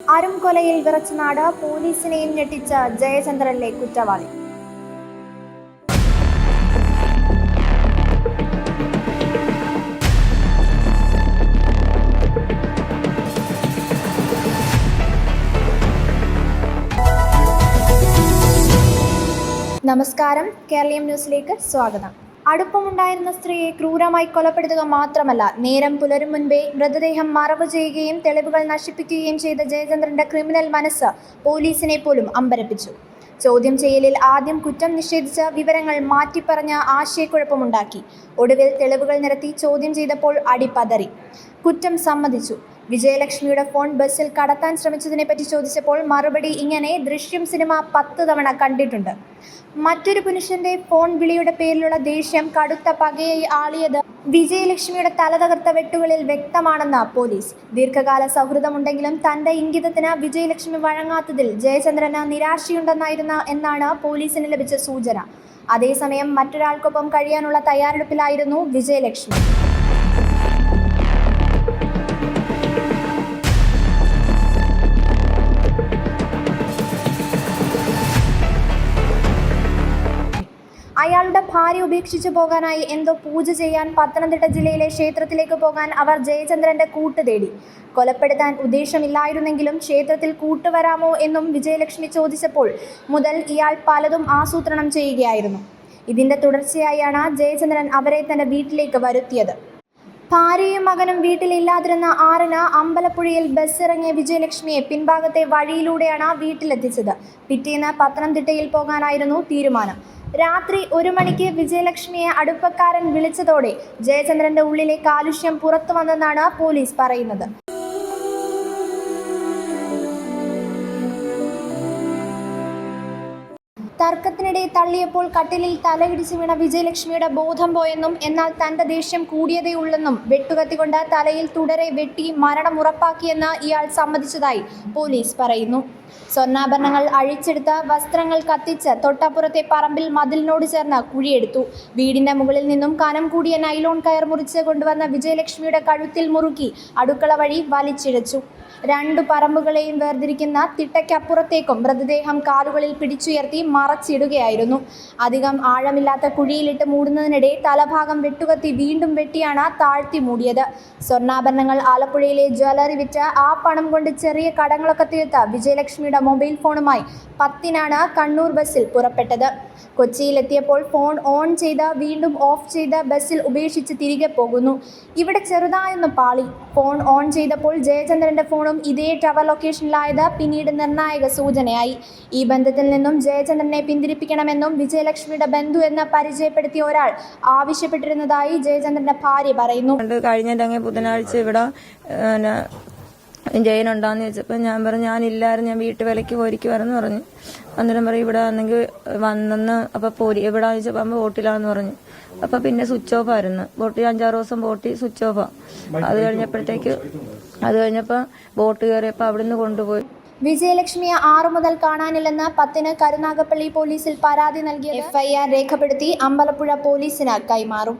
അരും കൊലയിൽ വിറച്ച നാട് പോലീസിനെയും ഞെട്ടിച്ച ജയചന്ദ്രനിലെ കുറ്റവാളി. നമസ്കാരം. കേരളീയം ന്യൂസിലേക്ക് സ്വാഗതം. അടുപ്പമുണ്ടായിരുന്ന സ്ത്രീയെ ക്രൂരമായി കൊലപ്പെടുത്തുക മാത്രമല്ല നേരം പുലരും മുൻപേ മൃതദേഹം മറവ് ചെയ്യുകയും തെളിവുകൾ നശിപ്പിക്കുകയും ചെയ്ത ജയചന്ദ്രന്റെ ക്രിമിനൽ മനസ്സ് പോലീസിനെ പോലും അമ്പരപ്പിച്ചു. ചോദ്യം ചെയ്യലിൽ ആദ്യം കുറ്റം നിഷേധിച്ച വിവരങ്ങൾ മാറ്റിപ്പറഞ്ഞ ആശയക്കുഴപ്പമുണ്ടാക്കി. ഒടുവിൽ തെളിവുകൾ നിരത്തി ചോദ്യം ചെയ്തപ്പോൾ അടിപതറി. കുറ്റം സമ്മതിച്ചു. വിജയലക്ഷ്മിയുടെ ഫോൺ ബസ്സിൽ കടത്താൻ ശ്രമിച്ചതിനെ പറ്റി ചോദിച്ചപ്പോൾ മറുപടി ഇങ്ങനെ ദൃശ്യം സിനിമ പത്ത് തവണ കണ്ടിട്ടുണ്ട്. മറ്റൊരു പുരുഷന്റെ ഫോൺ വിളിയുടെ പേരിലുള്ള ദേഷ്യം കടുത്ത പകയായി ആളിയത് വിജയലക്ഷ്മിയുടെ തലതകർത്ത വെട്ടുകളിൽ വ്യക്തമാണെന്ന് പോലീസ്. ദീർഘകാല സൗഹൃദമുണ്ടെങ്കിലും തന്റെ ഇംഗിതത്തിന് വിജയലക്ഷ്മി വഴങ്ങാത്തതിൽ ജയചന്ദ്രന് നിരാശയുണ്ടെന്നായിരുന്ന എന്നാണ് പോലീസിന് ലഭിച്ച സൂചന. അതേസമയം മറ്റൊരാൾക്കൊപ്പം കഴിയാനുള്ള തയ്യാറെടുപ്പിലായിരുന്നു വിജയലക്ഷ്മി. അയാളുടെ ഭാര്യ ഉപേക്ഷിച്ചു പോകാനായി എന്തോ പൂജ ചെയ്യാൻ പത്തനംതിട്ട ജില്ലയിലെ ക്ഷേത്രത്തിലേക്ക് പോകാൻ അവർ ജയചന്ദ്രന്റെ കൂട്ട് തേടി. കൊലപ്പെടുത്താൻ ഉദ്ദേശമില്ലായിരുന്നെങ്കിലും ക്ഷേത്രത്തിൽ കൂട്ടുവരാമോ എന്നും വിജയലക്ഷ്മി ചോദിച്ചപ്പോൾ മുതൽ ഇയാൾ പലതും ആസൂത്രണം ചെയ്യുകയായിരുന്നു. ഇതിന്റെ തുടർച്ചയായാണ് ജയചന്ദ്രൻ അവരെ തന്റെ വീട്ടിലേക്ക് വരുത്തിയത്. ഭാര്യയും മകനും വീട്ടിലില്ലാതിരുന്ന ആറിന് അമ്പലപ്പുഴയിൽ ബസ് ഇറങ്ങിയ വിജയലക്ഷ്മിയെ പിൻഭാഗത്തെ വഴിയിലൂടെയാണ് വീട്ടിലെത്തിച്ചത്. പിറ്റേന്ന് പത്തനംതിട്ടയിൽ പോകാനായിരുന്നു തീരുമാനം. രാത്രി ഒരു മണിക്ക് വിജയലക്ഷ്മിയെ അടുപ്പക്കാരൻ വിളിച്ചതോടെ ജയചന്ദ്രന്റെ ഉള്ളിലെ കാലുഷ്യം പുറത്തു വന്നെന്നാണ് പോലീസ് പറയുന്നത്. തർക്കത്തിനിടെ തള്ളിയപ്പോൾ കട്ടിലിൽ തലയിടിച്ച് വീണ വിജയലക്ഷ്മിയുടെ ബോധം പോയെന്നും എന്നാൽ തന്റെ ദേഷ്യം കൂടിയതേ ഉള്ളെന്നും വെട്ടുകത്തികൊണ്ട് തലയിൽ തുടരെ വെട്ടി മരണം ഉറപ്പാക്കിയെന്ന് ഇയാൾ സമ്മതിച്ചതായി പോലീസ് പറയുന്നു. സ്വർണാഭരണങ്ങൾ അഴിച്ചെടുത്ത് വസ്ത്രങ്ങൾ കത്തിച്ച് തൊട്ടപ്പുറത്തെ പറമ്പിൽ മതിലിനോട് ചേർന്ന് കുഴിയെടുത്തു. വീടിന്റെ മുകളിൽ നിന്നും കനം കൂടിയ നൈലോൺ കയർ മുറിച്ച് കൊണ്ടുവന്ന വിജയലക്ഷ്മിയുടെ കഴുത്തിൽ മുറുക്കി അടുക്കള വഴി വലിച്ചിഴച്ചു. രണ്ടു പറമ്പുകളെയും വേർതിരിക്കുന്ന തിട്ടയ്ക്കപ്പുറത്തേക്കും മൃതദേഹം കാലുകളിൽ പിടിച്ചുയർത്തി മറച്ചിടുകയായിരുന്നു. അധികം ആഴമില്ലാത്ത കുഴിയിലിട്ട് മൂടുന്നതിനിടെ തലഭാഗം വെട്ടുകത്തി വീണ്ടും വെട്ടിയാണ് താഴ്ത്തി മൂടിയത്. സ്വർണാഭരണങ്ങൾ ആലപ്പുഴയിലെ ജ്വല്ലറി വിറ്റ് ആ പണം കൊണ്ട് ചെറിയ കടങ്ങളൊക്കെ തീർത്ത വിജയലക്ഷ്മിയുടെ മൊബൈൽ ഫോണുമായി പത്തിനാണ് കണ്ണൂർ ബസ്സിൽ പുറപ്പെട്ടത്. കൊച്ചിയിലെത്തിയപ്പോൾ ഫോൺ ഓൺ ചെയ്ത് വീണ്ടും ഓഫ് ചെയ്ത് ബസ്സിൽ ഉപേക്ഷിച്ച് തിരികെ പോകുന്നു. ഇവിടെ ചെറുതായൊന്ന് പാളി. ഫോൺ ഓൺ ചെയ്തപ്പോൾ ജയചന്ദ്രന്റെ ഫോണും ഇതേ ടവർ ലൊക്കേഷനിലായത് പിന്നീട് നിർണായക സൂചനയായി. ഈ ബന്ധത്തിൽ നിന്നും ജയചന്ദ്രനെ പിന്തിരിപ്പിക്കണമെന്നും വിജയലക്ഷ്മിയുടെ ബന്ധു എന്ന് പരിചയപ്പെടുത്തിയ ഒരാൾ ആവശ്യപ്പെട്ടിരുന്നതായി ജയചന്ദ്രന്റെ ഭാര്യ പറയുന്നു. കഴിഞ്ഞ ബുധനാഴ്ച ഇവിടെ പിന്നെ ജയനുണ്ടോന്ന് ചോദിച്ചപ്പോൾ ഞാൻ പറഞ്ഞു ഞാൻ ഞാനില്ലായിരുന്നു ഞാൻ വീട്ടു വിലയ്ക്ക് വരെന്ന് പറഞ്ഞു. അന്നേരം പറയും ഇവിടെ ആണെങ്കിൽ വന്നെന്ന് അപ്പൊ പോരി എവിടെ ചോദിച്ചപ്പോൾ അമ്മ ബോട്ടിലാന്ന് പറഞ്ഞു. അപ്പൊ പിന്നെ സ്വിച്ച് ഓഫ് ആയിരുന്നു. ബോട്ടിൽ അഞ്ചാറ് ദിവസം ബോട്ടിൽ സ്വിച്ച് ഓഫാ. അത് കഴിഞ്ഞപ്പോഴത്തേക്ക് അത് കഴിഞ്ഞപ്പോൾ ബോട്ട് കയറിയപ്പോൾ അവിടുന്ന് കൊണ്ടുപോയി. വിജയലക്ഷ്മിയെ ആറു മുതൽ കാണാനില്ലെന്ന് പത്തിന് കരുനാഗപ്പള്ളി പോലീസിൽ പരാതി നൽകിയ എഫ്ഐആർ രേഖപ്പെടുത്തി അമ്പലപ്പുഴ പോലീസിന് കൈമാറും.